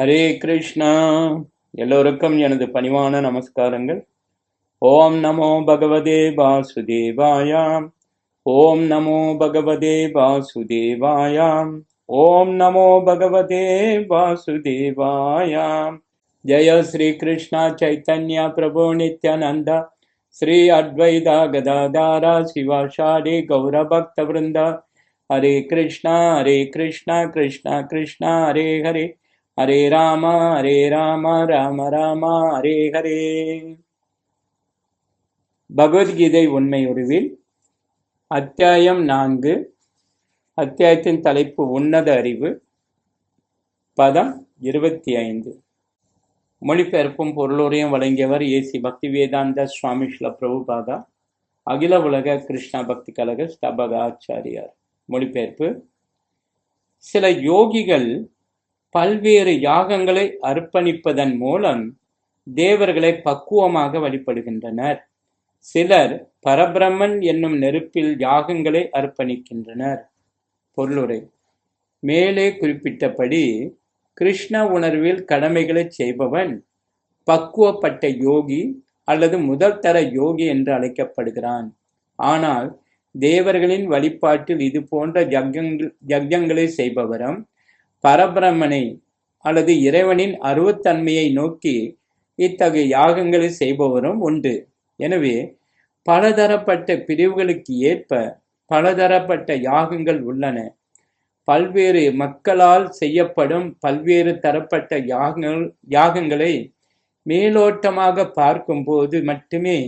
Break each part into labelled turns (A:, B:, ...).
A: ஹரே கிருஷ்ணா. எல்லோருக்கும் எனது பணிவான நமஸ்காரங்கள். ஓம் நமோ பகவதே வாசுதேவாயாம். ஓம் நமோ பகவதே வாசுதேவாயாம். ஓம் நமோ பகவதே வாசுதேவாயாம். ஜெய ஸ்ரீ கிருஷ்ணா சைத்தன்யா பிரபு நித்யானந்த. ஸ்ரீ அத்வைதா கதாதாரா சிவாஷாரி கௌர பக்த விருந்தா ஹரே கிருஷ்ணா ஹரே கிருஷ்ணா கிருஷ்ணா கிருஷ்ணா ஹரே ஹரே. ஹரே ராம ஹரே ராம ராம ராம ஹரே ஹரே. பகவத்கீதை உண்மை உருவில் அத்தியாயம் நான்கு அத்தியாயத்தின் தலைப்பு உன்னத அறிவு பதம் இருபத்தி ஐந்து. மொழிபெயர்ப்பும் பொருளுரையும் வழங்கியவர் ஏசி பக்தி வேதாந்த சுவாமி ஸ்ல பிரபுபாதா அகில உலக கிருஷ்ணா பக்தி கழக ஸ்தபக ஆச்சாரியார் மொழிபெயர்ப்பு சில யோகிகள் பல்வேறு யாகங்களை அர்ப்பணிப்பதன் மூலம் தேவர்களை பக்குவமாக வழிபடுகின்றனர். சிலர் பரபிரம்மன் என்னும் நெருப்பில் யாகங்களை அர்ப்பணிக்கின்றனர். பொருளுரை. மேலே குறிப்பிட்டபடி கிருஷ்ண உணர்வில் கடமைகளை செய்பவன் பக்குவப்பட்ட யோகி அல்லது முதல் தர யோகி என்று அழைக்கப்படுகிறான். ஆனால் தேவர்களின் வழிபாட்டில் இது போன்ற யக்ஞங்கள் யக்ஞங்களை செய்பவரும் பரபிரமனை அல்லது இறைவனின் அருவத்தன்மையை நோக்கி இத்தகைய யாகங்களை செய்பவரும் உண்டு. எனவே பலதரப்பட்ட பிரிவுகளுக்கு ஏற்ப பலதரப்பட்ட யாகங்கள் உள்ளன. பல்வேறு மக்களால் செய்யப்படும் பல்வேறு தரப்பட்ட யாகங்கள் யாகங்களை மேலோட்டமாக பார்க்கும்போது மட்டுமே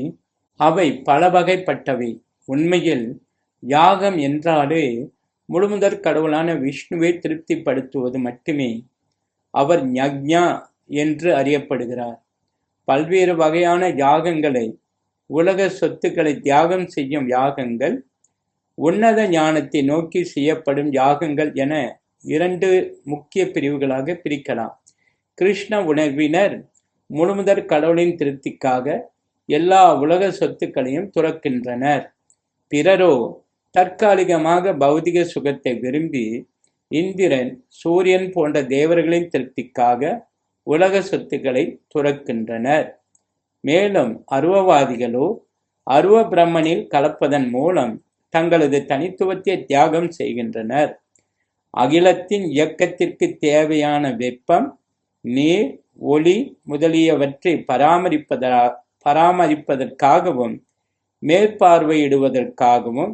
A: அவை பல வகைப்பட்டவை உண்மையில் யாகம் என்றாலே முழுமுதற் கடவுளான விஷ்ணுவை திருப்திப்படுத்துவது மட்டுமே அவர் ஞக்ஞா என்று அறியப்படுகிறார். பல்வேறு வகையான யாகங்களை உலக சொத்துக்களை தியாகம் செய்யும் யாகங்கள் உன்னத ஞானத்தை நோக்கி செய்யப்படும் யாகங்கள் என இரண்டு முக்கிய பிரிவுகளாக பிரிக்கலாம். கிருஷ்ண உணர்வினர் முழுமுதற் கடவுளின் திருப்திக்காக எல்லா உலக சொத்துக்களையும் துறக்கின்றனர். பிறரோ தற்காலிகமாக பௌதிக சுகத்தை விரும்பி இந்திரன் சூரியன் போன்ற தேவர்களின் திருப்திக்காக உலக சொத்துக்களை துறக்கின்றனர். மேலும் அருவவாதிகளோ அருவ பிரம்மனில் கலப்பதன் மூலம் தங்களது தனித்துவத்தை தியாகம் செய்கின்றனர். அகிலத்தின் இயக்கத்திற்கு தேவையான வெப்பம் நீர் ஒளி முதலியவற்றை பராமரிப்பதா பராமரிப்பதற்காகவும் மேற்பார்வையிடுவதற்காகவும்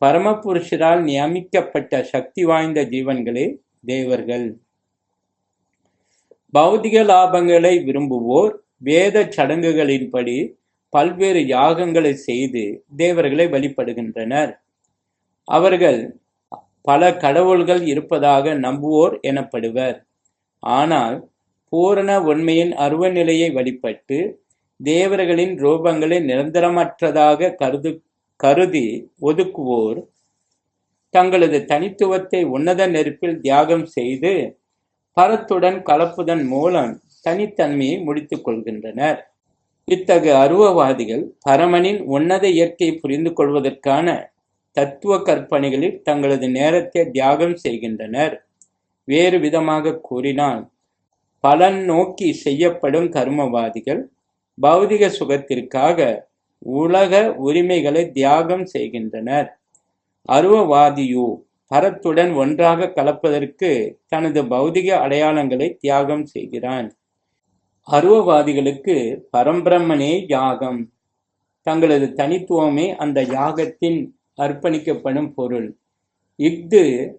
A: பரமபுருஷரால் நியமிக்கப்பட்ட சக்தி வாய்ந்த ஜீவன்களே தேவர்கள். பௌதிக லாபங்களை விரும்புவோர் வேத சடங்குகளின்படி பல்வேறு யாகங்களை செய்து தேவர்களை வழிபடுகின்றனர். அவர்கள் பல கடவுள்கள் இருப்பதாக நம்புவோர் எனப்படுவர். ஆனால் பூரண உண்மையின் அருவநிலையை வழிபட்டு தேவர்களின் ரூபங்களை நிரந்தரமற்றதாக கருது கருதி ஒதுக்குவோர் தங்களது தனித்துவத்தை உன்னத நெருப்பில் தியாகம் செய்து பரத்துடன் கலப்புதன் மூலம் தனித்தன்மையை முடித்துக் கொள்கின்றனர். இத்தகைய அருவவாதிகள் பரமனின் உன்னத இயற்கையை புரிந்து கொள்வதற்கான தத்துவ கற்பனைகளில் தங்களது நேரத்தை தியாகம் செய்கின்றனர். வேறு விதமாக கூறினால் பலன் நோக்கி செய்யப்படும் கர்மவாதிகள் பௌதிக சுகத்திற்காக உலக உரிமைகளை தியாகம் செய்கின்றனர். அருவவாதியோ பரத்துடன் ஒன்றாக கலப்பதற்கு தனது பௌதிக அடையாளங்களை தியாகம் செய்கிறான். அருவவாதிகளுக்கு பரம்பிரம்மனே யாகம். தங்களது தனித்துவமே அந்த யாகத்தின் அர்ப்பணிக்கப்படும் பொருள். இஃது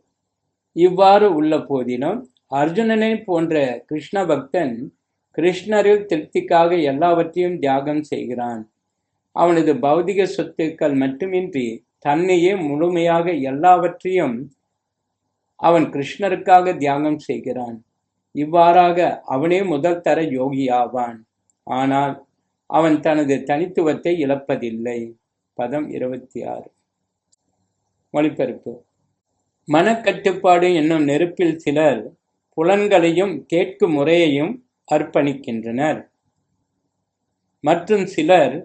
A: இவ்வாறு உள்ள போதிலும் அர்ஜுனனை போன்ற கிருஷ்ண பக்தன் கிருஷ்ணரில் திருப்திக்காக எல்லாவற்றையும் தியாகம் செய்கிறான். அவனது பௌதிக சொத்துக்கள் மட்டுமின்றி தன்னையே முழுமையாக எல்லாவற்றையும் அவன் கிருஷ்ணருக்காக தியாகம் செய்கிறான். இவ்வாறாக அவனே முதல் தர யோகியாவான். ஆனால் அவன் தனது தனித்துவத்தை இழப்பதில்லை. பதம் இருபத்தி ஆறு மொழிபெருப்பு மனக்கட்டுப்பாடு என்னும் நெருப்பில் சிலர் புலன்களையும் கேட்கும் முறையையும் அர்ப்பணிக்கின்றனர். மற்றும் சிலர்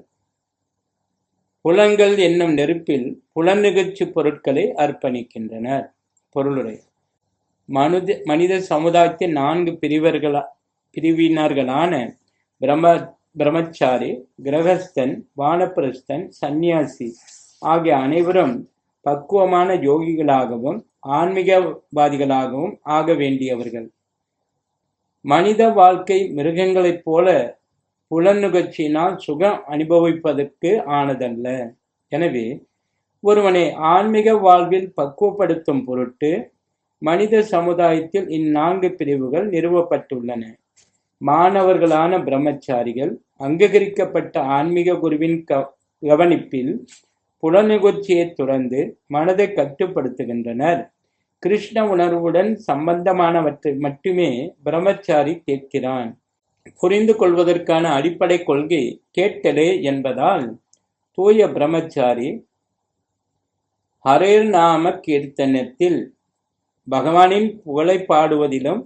A: புலங்கள் என்னும் நெருப்பில் புலன் நிகழ்ச்சி பொருட்களை அர்ப்பணிக்கின்றனர். பொருளுரை. மனித மனித சமுதாயத்தின் நான்கு பிரிவர்களா பிரிவினர்களான பிரம்ம பிரம்மச்சாரி கிரகஸ்தன் வானப்பிரஸ்தன் சந்நியாசி ஆகிய அனைவரும் பக்குவமான யோகிகளாகவும் ஆன்மீகவாதிகளாகவும் ஆக வேண்டியவர்கள். மனித வாழ்க்கை மிருகங்களைப் போல புலனுகர்ச்சியினால் சுகம் அனுபவிப்பதற்கு ஆனதல்ல. எனவே ஒருவனை ஆன்மீக வாழ்வில் பக்குவப்படுத்தும் பொருட்டு மனித சமுதாயத்தில் இந்நான்கு பிரிவுகள் நிறுவப்பட்டுள்ளன. மாணவர்களான பிரம்மச்சாரிகள் அங்கீகரிக்கப்பட்ட ஆன்மீக குருவின் க- கவனிப்பில் புலனுகர்ச்சியை துறந்து மனதை கட்டுப்படுத்துகின்றனர். கிருஷ்ண உணர்வுடன் சம்பந்தமானவற்றை மட்டுமே பிரம்மச்சாரி கேட்கிறான். புரிந்து கொள்வதற்கான அடிப்படை கொள்கை கேட்கலே என்பதால் தூய பிரம்மச்சாரி ஹரேர் நாம கீர்த்தனத்தில் பகவானின் புகழை பாடுவதிலும்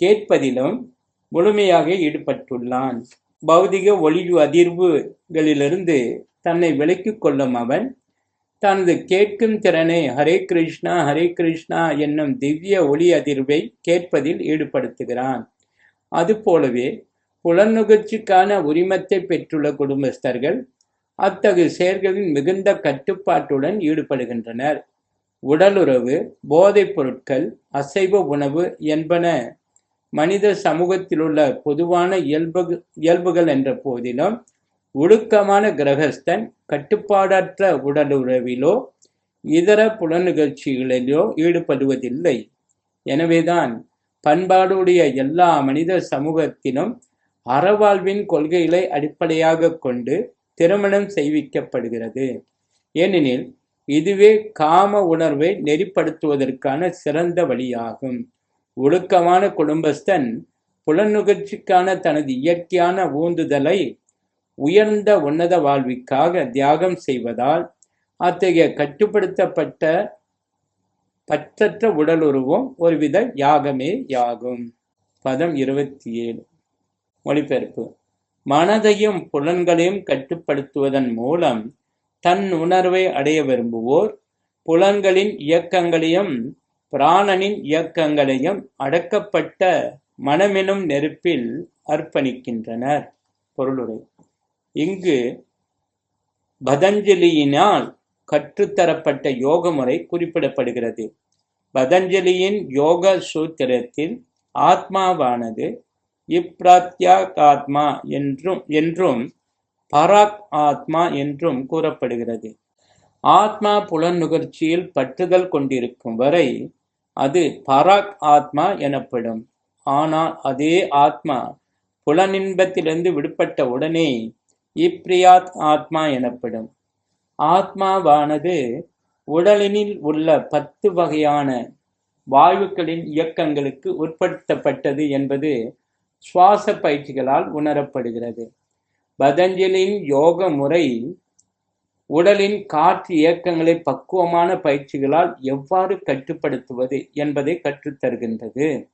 A: கேட்பதிலும் முழுமையாக ஈடுபட்டுள்ளான். பௌதிக ஒளிவு அதிர்வுகளிலிருந்து தன்னை விலக்கிக் கொள்ளும் அவன் தனது கேட்கும் திறனை ஹரே கிருஷ்ணா ஹரே கிருஷ்ணா என்னும் திவ்ய ஒளி அதிர்வை கேட்பதில் ஈடுபடுத்துகிறான். அதுபோலவே புலனுகர்ச்சிக்கான உரிமத்தை பெற்றுள்ள குடும்பஸ்தர்கள் அத்தகைய செயல்களில் மிகுந்த கட்டுப்பாட்டுடன் ஈடுபடுகின்றனர். உடலுறவு போதைப் பொருட்கள் அசைவ உணவு என்பன மனித சமூகத்திலுள்ள பொதுவான இயல்பு இயல்புகள் என்ற போதிலும் ஒழுக்கமான கிரகஸ்தன் கட்டுப்பாடற்ற உடலுறவிலோ இதர புலநிகழ்ச்சிகளிலோ ஈடுபடுவதில்லை. எனவேதான் பண்பாடுடைய எல்லா மனித சமூகத்திலும் அறவாழ்வின் கொள்கைகளை அடிப்படையாக கொண்டு திருமணம் செய்விக்கப்படுகிறது. ஏனெனில் இதுவே காம உணர்வை நெறிப்படுத்துவதற்கான சிறந்த வழியாகும். ஒழுக்கமான குடும்பஸ்தன் புலனுகர்ச்சிக்கான தனது இயற்கையான ஊந்துதலை உயர்ந்த உன்னத வாழ்விற்காக தியாகம் செய்வதால் அத்தகைய கட்டுப்படுத்தப்பட்ட பற்றற்ற உடலுருவம் ஒருவித யாகமே யாகும். பதம் இருபத்தி ஏழு. மொழிபெயர்ப்பு. மனதையும் புலன்களையும் கட்டுப்படுத்துவதன் மூலம் தன் உணர்வை அடைய விரும்புவோர் புலன்களின் இயக்கங்களையும் பிராணனின் இயக்கங்களையும் அடக்கப்பட்ட மனமெனும் நெருப்பில் அர்ப்பணிக்கின்றனர். பொருளுரை. இங்கு பதஞ்சலியினால் கற்றுத்தரப்பட்ட யோக முறை குறிப்பிடப்படுகிறது. பதஞ்சலியின் யோக சூத்திரத்தில் ஆத்மாவானது இப்ராத்யாக் ஆத்மா என்றும் என்றும் பராக் ஆத்மா என்றும் கூறப்படுகிறது. ஆத்மா புலன் நுகர்ச்சியில் பற்றுதல் கொண்டிருக்கும் வரை அது பராக் ஆத்மா எனப்படும். ஆனால் அதே ஆத்மா புலனின்பத்திலிருந்து விடுபட்ட உடனே இப்ரியாத் ஆத்மா எனப்படும். ஆத்மாவானது உடலினில் உள்ள பத்து வகையான வாயுக்களின் இயக்கங்களுக்கு உட்படுத்தப்பட்டது என்பது சுவாச பயிற்சிகளால் உணரப்படுகிறது. பதஞ்சலியின் யோக முறை உடலின் காற்று இயக்கங்களை பக்குவமான பயிற்சிகளால் எவ்வாறு கட்டுப்படுத்துவது என்பதை கற்றுத்தருகின்றது.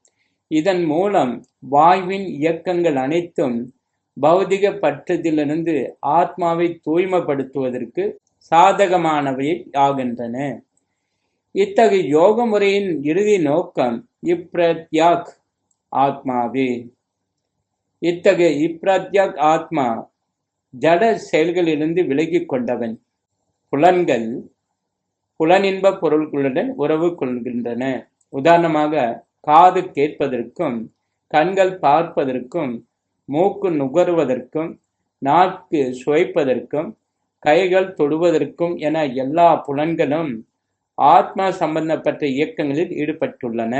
A: இதன் மூலம் வாயுவின் இயக்கங்கள் அனைத்தும் பௌதிக பற்றத்திலிருந்து ஆத்மாவை தூய்மைப்படுத்துவதற்கு சாதகமானவை ஆகின்றன. இத்தகைய யோக முறையின் இறுதி நோக்கம் இப்ரத்யாக் ஆத்மாவே. இத்தகைய இப்ராத்யாக் ஆத்மா ஜட செயல்களிலிருந்து விலகிக் கொண்டவன். புலன்கள் புலனின்ப பொருள்களுடன் உறவு கொள்கின்றன. உதாரணமாக காது கேட்பதற்கும் கண்கள் பார்ப்பதற்கும் மூக்கு நுகர்வதற்கும் நாக்கு சுவைப்பதற்கும் கைகள் தொடுவதற்கும் என எல்லா புலன்களும் ஆத்மா சம்பந்தப்பட்ட இயக்கங்களில் ஈடுபட்டுள்ளன.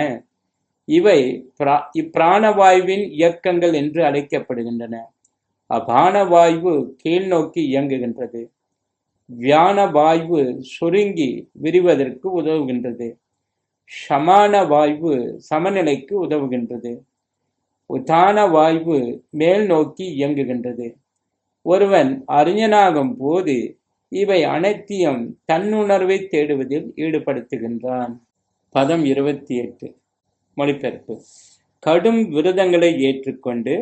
A: இவை பிரா- இப்பிராணவாயுவின் இயக்கங்கள் என்று அழைக்கப்படுகின்றன. அபானவாயு கீழ் நோக்கி இயங்குகின்றது. வியான வாயு சுருங்கி விரிவதற்கு உதவுகின்றது. சமான வாயு சமநிலைக்கு உதவுகின்றது. உதான வாயு மேல் நோக்கி இயங்குகின்றது. ஒருவன் அறிஞனாகும் போது இவை அனைத்தையும் தன்னுணர்வை தேடுவதில் ஈடுபடுத்துகின்றான். பதம் இருபத்தி எட்டு. மொழிபெயர்ப்பு. கடும் விரதங்களை ஏற்றுக்கொண்டு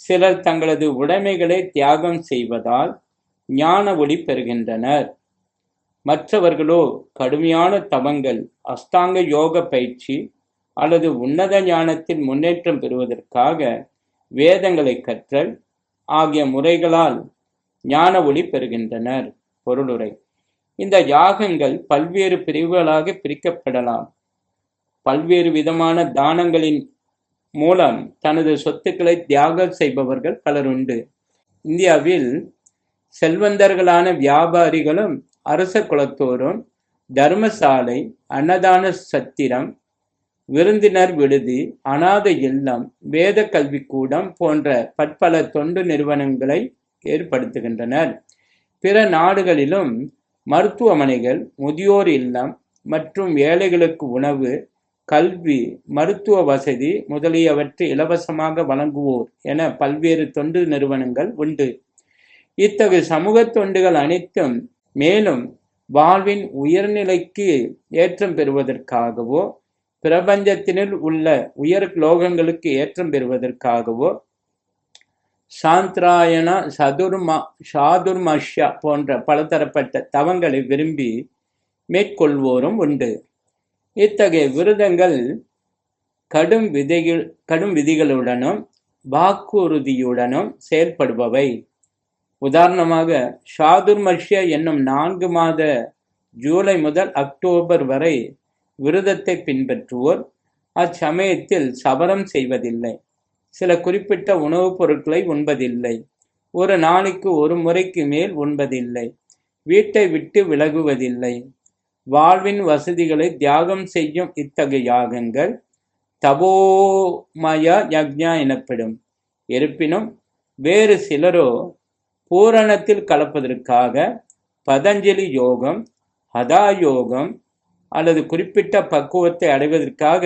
A: சிலர் தங்களது உடைமைகளை தியாகம் செய்வதால் ஞான ஒளி பெறுகின்றனர். மற்றவர்களோ கடுமையான தவங்கள் அஷ்டாங்க யோக பயிற்சி அல்லது உன்னத ஞானத்தில் முன்னேற்றம் பெறுவதற்காக வேதங்களை கற்றல் ஆகிய முறைகளால் ஞான ஒளி பெறுகின்றனர். பொருளுரை. இந்த யாகங்கள் பல்வேறு பிரிவுகளாக பிரிக்கப்படலாம். பல்வேறு விதமான தானங்களின் மூலம் தனது சொத்துக்களை தியாகம் செய்பவர்கள் பலர் உண்டு. இந்தியாவில் செல்வந்தர்களான வியாபாரிகளும் அரச குலத்தோரும் தர்மசாலை அன்னதான சத்திரம் விருந்தினர் விடுதி அநாத இல்லம் வேத கல்விக்கூடம் போன்ற பற்பல தொண்டு நிறுவனங்களை ஏற்படுத்துகின்றனர். பிற நாடுகளிலும் மருத்துவமனைகள் முதியோர் இல்லம் மற்றும் ஏழைகளுக்கு உணவு கல்வி மருத்துவ வசதி முதலியவற்றை இலவசமாக வழங்குவோர் என பல்வேறு தொண்டு நிறுவனங்கள் உண்டு. இத்தகைய சமூக தொண்டுகள் அனைத்தும் மேலும் வாழ்வின் உயர்நிலைக்கு ஏற்றம் பெறுவதற்காகவோ பிரபஞ்சத்தினில் உள்ள உயர் லோகங்களுக்கு ஏற்றம் பெறுவதற்காகவோ சாந்திராயண சதுர்மா சாதுர்மஷ்யா போன்ற பலதரப்பட்ட தவங்களை விரும்பி மேற்கொள்வோரும் உண்டு. இத்தகைய விரதங்கள் கடும் விதைகள் கடும் விதிகளுடனும் வாக்குறுதியுடனும் செயல்படுபவை உதாரணமாக ஷாதுர்மஷ்ய என்னும் நான்கு மாத ஜூலை முதல் அக்டோபர் வரை விரதத்தை பின்பற்றுவோர் அச்சமயத்தில் சபரம் செய்வதில்லை. சில குறிப்பிட்ட உணவுப் பொருட்களை உண்பதில்லை. ஒரு நாளைக்கு ஒரு முறைக்கு மேல் உண்பதில்லை. வீட்டை விட்டு விலகுவதில்லை. வாழ்வின் வசதிகளை தியாகம் செய்யும் இத்தகைய யாகங்கள் தபோமய யக்ஞா எனப்படும். இருப்பினும் வேறு சிலரோ பூரணத்தில் கலப்பதற்காக பதஞ்சலி யோகம் ஹதா யோகம் அல்லது குறிப்பிட்ட பக்குவத்தை அடைவதற்காக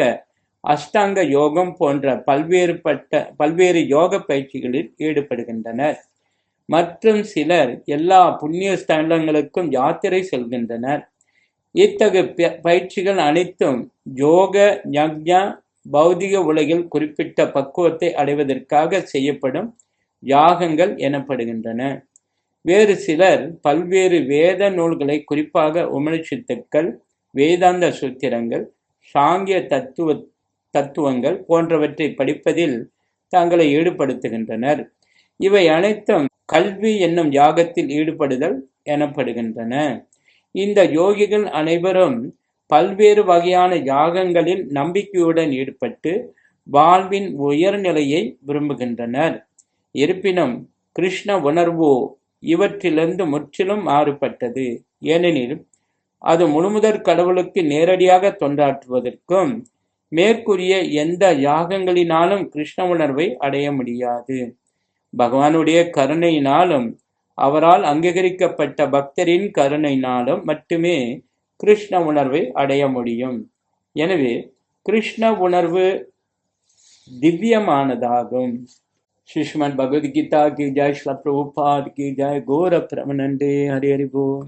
A: அஷ்டாங்க யோகம் போன்ற பல்வேறுபட்ட பல்வேறு யோக பயிற்சிகளில் ஈடுபடுகின்றனர். மற்றும் சிலர் எல்லா புண்ணிய ஸ்தலங்களுக்கும் யாத்திரை செல்கின்றனர். இத்தகைய பயிற்சிகள் அனைத்தும் யோக யக்ஞா பௌதிக உலகில் குறிப்பிட்ட பக்குவத்தை அடைவதற்காக செய்யப்படும் யாகங்கள் எனப்படுகின்றன. வேறு சிலர் பல்வேறு வேத நூல்களை குறிப்பாக உமனிஷித்துக்கள் வேதாந்த சூத்திரங்கள் சாங்கிய தத்துவ தத்துவங்கள் போன்றவற்றை படிப்பதில் தங்களை ஈடுபடுத்துகின்றனர். இவை அனைத்தும் கல்வி என்னும் யாகத்தில் ஈடுபடுதல் எனப்படுகின்றன. இந்த யோகிகள் அனைவரும் பல்வேறு வகையான யாகங்களில் நம்பிக்கையுடன் ஈடுபட்டு வாழ்வின் உயர்நிலையை விரும்புகின்றனர். இருப்பினும் கிருஷ்ண உணர்வோ இவற்றிலிருந்து முற்றிலும் மாறுபட்டது. ஏனெனில் அது முழுமுதற் கடவுளுக்கு நேரடியாக தொண்டாற்றுவதற்கும் மேற்கூறிய எந்த யாகங்களினாலும் கிருஷ்ண உணர்வை அடைய முடியாது. பகவானுடைய கருணையினாலும் அவரால் அங்கீகரிக்கப்பட்ட பக்தரின் கருணையினாலும் மட்டுமே கிருஷ்ண உணர்வை அடைய முடியும் எனவே கிருஷ்ண உணர்வு திவ்யமானதாகும் श्रीमद भगवद गीता की जय श्री प्रभुपाद की जय गौर प्रमनंदे हरि हरि बोल